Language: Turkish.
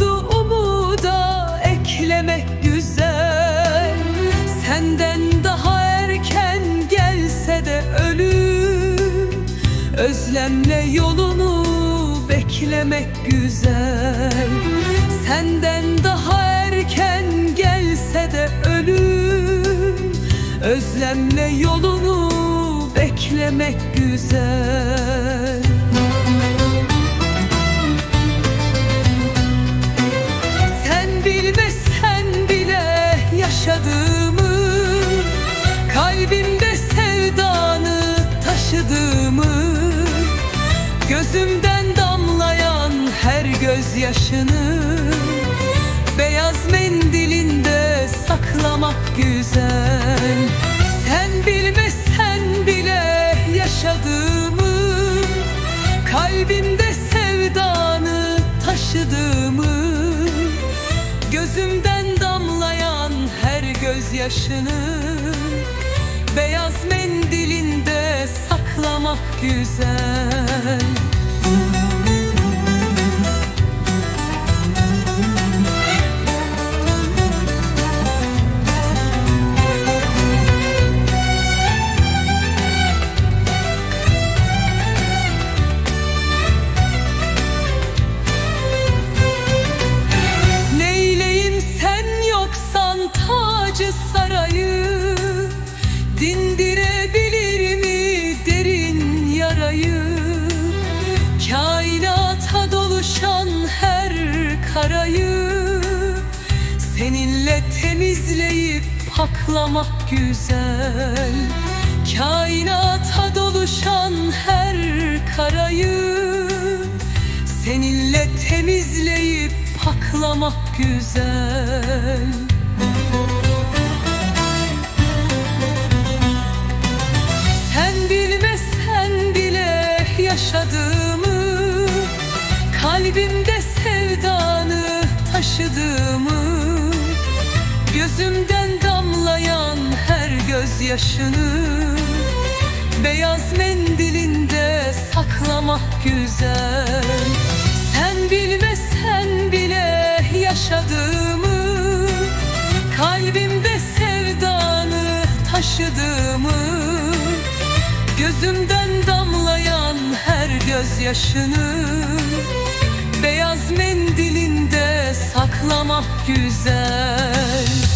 umudu umuda eklemek güzel. Senden daha erken gelse de ölüm. Özlemle yolunu beklemek güzel. Senden daha erken gelse de ölüm. Özlemle yolunu beklemek güzel. Gözümden damlayan her gözyaşını Beyaz mendilinde saklamak güzel. Sen bilmesen bile yaşadığımı Kalbimde sevdanı taşıdığımı Gözümden damlayan her gözyaşını güzel Temizleyip paklamak güzel. Kainata doluşan her karayı Seninle temizleyip paklamak güzel. Sen bilmesen bile yaşadığımı gözyaşını Beyaz mendilinde saklamak güzel. Sen bilmesen bile yaşadığımı Kalbimde sevdanı taşıdığımı Gözümden damlayan her gözyaşını Beyaz mendilinde saklamak güzel